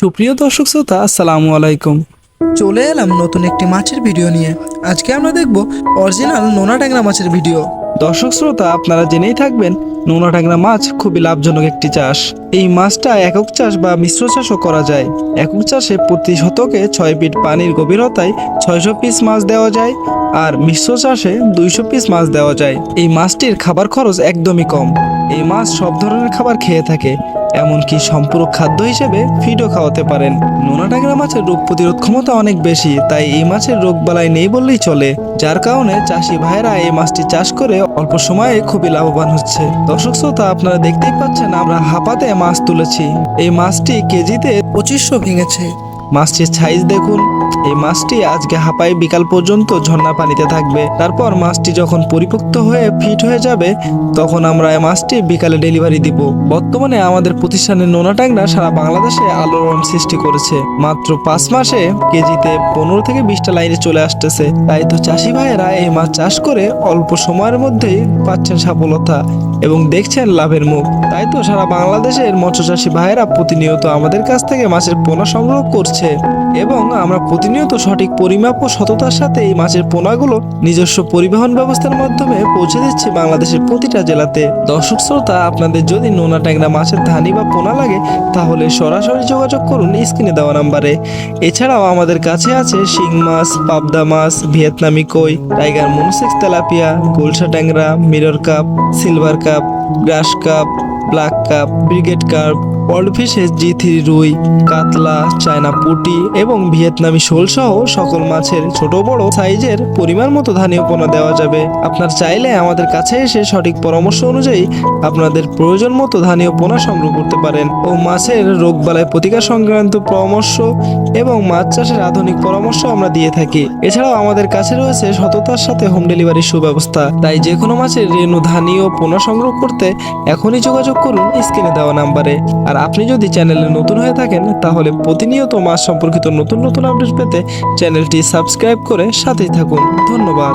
সুপ্রিয় দর্শক শ্রোতা, আসসালামু আলাইকুম। চলে এলাম নতুন একটি মাছের ভিডিও নিয়ে। আজকে আমরা দেখব অরিজিনাল নোনা ট্যাংরা মাছের ভিডিও। দর্শক শ্রোতা, আপনারা জেনেই থাকবেন, নোনা ট্যাংরা মাছ খুবই লাভজনক একটি চাষ। এই মাছটা একক চাষ বা মিশ্র চাষও করা যায়। একক চাষে প্রতি শতকে ছয় ফিট পানির গভীরতায় ছয়শো পিস মাছ দেওয়া যায় আর মিশ্র চাষে দুইশো পিস মাছ দেওয়া যায়। এই মাছটির খাবার খরচ একদমই কম। এই মাছ সব ধরনের খাবার খেয়ে থাকে। এমনকি সম্পূরক খাদ্য হিসেবে ফিডও খাওয়াতে পারেন। নোনা ট্যাংরা মাছের রোগ প্রতিরোধ ক্ষমতা অনেক বেশি, তাই এই মাছের রোগ বালাই নেই বললেই চলে, যার কারণে চাষি ভাইরা এই মাছটি চাষ করে অল্প সময়ে খুবই লাভবান হচ্ছে। দর্শক শ্রোতা, আপনারা দেখতেই পাচ্ছেন আমরা হাপাতে মাছ তুলেছি। এই মাছটি কেজিতে পঁচিশশো ভেঙেছে। মাছটির সাইজ দেখুন। এই মাছটি আজকে হাঁপাই বিকাল পর্যন্ত ঝর্ণা পানিতে থাকবে। তারপর মাছটি যখন পরিপক্ত হয়ে ফিট হয়ে যাবে, তখন আমরা এই মাছটি বিকালে ডেলিভারি দিব। বর্তমানে আমাদের প্রতিষ্ঠানের নোনা ট্যাংরা সারা বাংলাদেশে আলোড়ন সৃষ্টি করেছে। মাত্র পাঁচ মাসে কেজিতে পনেরো থেকে বিশটা লাইনে চলে আসতেছে। তাই তো চাষি ভাইয়েরা এই মাছ চাষ করে অল্প সময়ের মধ্যেই পাচ্ছেন সফলতা এবং দেখছেন লাভের মুখ। তাই তো সারা বাংলাদেশের মৎস্য চাষী ভাইয়েরা প্রতিনিয়ত আমাদের কাছ থেকে মাছের পোনা সংগ্রহ করছে। এবং আমরা প্রতিনিয়ত সঠিক পরিমাপ ও সততার সাথে এই মাছের পোনাগুলো নিজস্ব পরিবহন ব্যবস্থার মাধ্যমে পৌঁছে দিচ্ছি বাংলাদেশের প্রতিটা জেলাতে। দর্শক শ্রোতা, আপনাদের যদি নোনা ট্যাংরা মাছের ধানি বা পোনা লাগে, তাহলে সরাসরি যোগাযোগ করুন স্ক্রিনে দেওয়া নাম্বারে। এছাড়াও আমাদের কাছে আছে শিং মাছ, পাবদা মাছ, ভিয়েতনামি কই, টাইগার মনসেক্স তেলাপিয়া, গোলসা ট্যাংরা, mirror carp, silver carp, grass carp black carp brigade carp world fishes G three রুই, কাতলা, চায়না পুটি এবং ভিয়েতনামি শোল সহ সকল মাছের ছোট বড় সাইজের পরিমাণ মতো ধানীয় পণ্য দেওয়া যাবে। আপনার চাইলে আমাদের কাছে এসে সঠিক পরামর্শ অনুযায়ী আপনাদের প্রয়োজন মতো ধানীয় পোনা সংগ্রহ করতে পারেন ও মাছের রোগবালাই প্রতিকার সংক্রান্ত পরামর্শ এবং মাছ চাষের আধুনিক পরামর্শ আমরা দিয়ে থাকি। এছাড়াও আমাদের কাছে রয়েছে সততার সাথে হোম ডেলিভারির সুব্যবস্থা। তাই যে কোনো মাছের রেণু ধানীয় পোনা সংগ্রহ করতে এখনই যোগাযোগ করুন স্ক্রিনে দেওয়া নাম্বারে। আর আপনি যদি চ্যানেলে নতুন হয়ে থাকেন, তাহলে প্রতিনিয়ত মাছ সম্পর্কিত নতুন নতুন আপডেট পেতে চ্যানেলটি সাবস্ক্রাইব করে সাথেই থাকুন। ধন্যবাদ।